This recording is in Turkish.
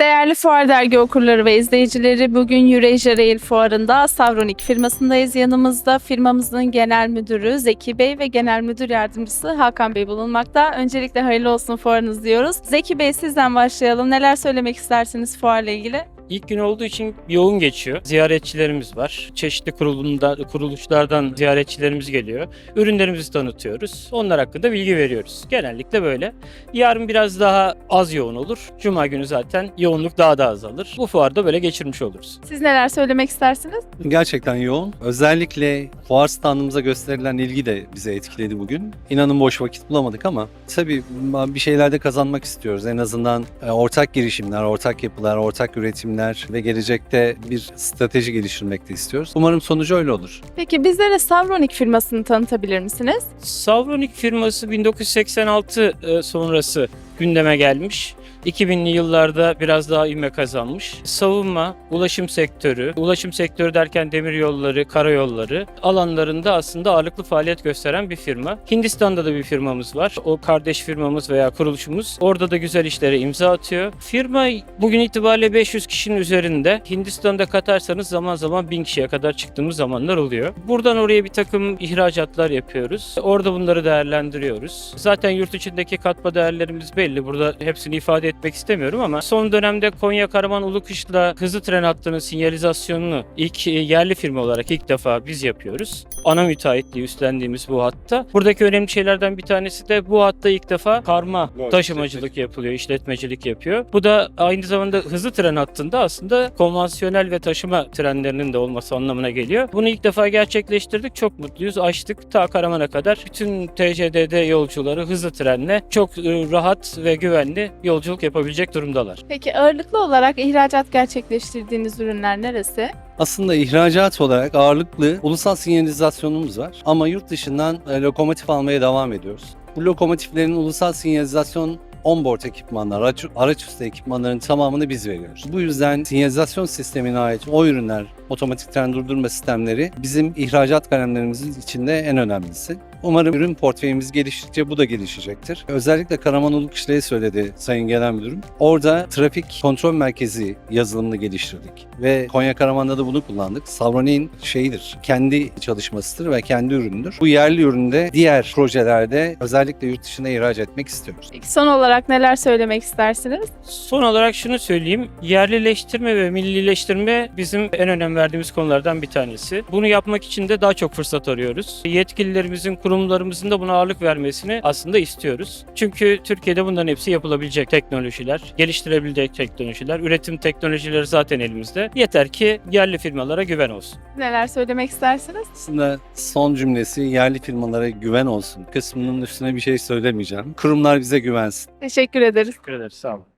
Değerli Fuar Dergi okurları ve izleyicileri bugün Eurasia Rail Fuarı'nda Savronik firmasındayız. Yanımızda firmamızın genel müdürü Zeki Bey ve genel müdür yardımcısı Hakan Bey bulunmakta. Öncelikle hayırlı olsun fuarınız diyoruz. Zeki Bey sizden başlayalım. Neler söylemek istersiniz fuarla ilgili? İlk gün olduğu için yoğun geçiyor. Ziyaretçilerimiz var. Çeşitli kurulumda, kuruluşlardan ziyaretçilerimiz geliyor. Ürünlerimizi tanıtıyoruz. Onlar hakkında bilgi veriyoruz. Genellikle böyle. Yarın biraz daha az yoğun olur. Cuma günü zaten yoğunluk daha da azalır. Bu fuarda böyle geçirmiş oluruz. Siz neler söylemek istersiniz? Gerçekten yoğun. Özellikle fuar standımıza gösterilen ilgi de bize etkiledi bugün. İnanın boş vakit bulamadık ama tabii bir şeyler de kazanmak istiyoruz. En azından e, ortak girişimler, ortak yapılar, ortak üretimler ve gelecekte bir strateji geliştirmek de istiyoruz. Umarım sonucu öyle olur. Peki bizlere Savronik firmasını tanıtabilir misiniz? Savronik firması 1986 e, sonrası gündeme gelmiş. 2000'li yıllarda biraz daha ivme kazanmış. Savunma, ulaşım sektörü, ulaşım sektörü derken demir yolları, karayolları alanlarında aslında ağırlıklı faaliyet gösteren bir firma. Hindistan'da da bir firmamız var. O kardeş firmamız veya kuruluşumuz. Orada da güzel işlere imza atıyor. Firma bugün itibariyle 500 kişinin üzerinde. Hindistan'da katarsanız zaman zaman 1000 kişiye kadar çıktığımız zamanlar oluyor. Buradan oraya bir takım ihracatlar yapıyoruz. Orada bunları değerlendiriyoruz. Zaten yurt içindeki katma değerlerimiz belli. Burada hepsini ifade etmek istemiyorum ama son dönemde Konya Karaman Ulukış'la hızlı tren hattının sinyalizasyonunu ilk e, yerli firma olarak ilk defa biz yapıyoruz. Ana müteahhitliği üstlendiğimiz bu hatta. Buradaki önemli şeylerden bir tanesi de bu hatta ilk defa karma taşımacılık yapılıyor, işletmecilik yapıyor. Bu da aynı zamanda hızlı tren hattında aslında konvansiyonel ve taşıma trenlerinin de olması anlamına geliyor. Bunu ilk defa gerçekleştirdik. Çok mutluyuz. Açtık ta Karaman'a kadar. Bütün TCDD yolcuları hızlı trenle çok e, rahat ve güvenli yolculuk yapabilecek durumdalar. Peki ağırlıklı olarak ihracat gerçekleştirdiğiniz ürünler neresi? Aslında ihracat olarak ağırlıklı ulusal sinyalizasyonumuz var ama yurt dışından e, lokomotif almaya devam ediyoruz. Bu lokomotiflerin ulusal sinyalizasyon onboard ekipmanlar, araç, araç üstü ekipmanların tamamını biz veriyoruz. Bu yüzden sinyalizasyon sistemine ait o ürünler, otomatik tren durdurma sistemleri bizim ihracat kalemlerimizin içinde en önemlisi. Umarım ürün portföyümüz geliştikçe bu da gelişecektir. Özellikle Karaman Ulukışla'yı söyledi Sayın Genel Müdürüm. Orada trafik kontrol merkezi yazılımını geliştirdik. Ve Konya Karaman'da da bunu kullandık. Savronik'in şeyidir, kendi çalışmasıdır ve kendi ürünüdür. Bu yerli üründe diğer projelerde özellikle yurt dışına ihraç etmek istiyoruz. Peki son olarak neler söylemek istersiniz? Son olarak şunu söyleyeyim. Yerlileştirme ve millileştirme bizim en önem verdiğimiz konulardan bir tanesi. Bunu yapmak için de daha çok fırsat arıyoruz. Yetkililerimizin, kurumlarımızın da buna ağırlık vermesini aslında istiyoruz. Çünkü Türkiye'de bunların hepsi yapılabilecek teknolojiler, geliştirebilecek teknolojiler, üretim teknolojileri zaten elimizde. Yeter ki yerli firmalara güven olsun. Neler söylemek istersiniz? Aslında son cümlesi yerli firmalara güven olsun. Kısmının üstüne bir şey söylemeyeceğim. Kurumlar bize güvensin. Teşekkür ederiz. Teşekkür ederiz. Sağ olun.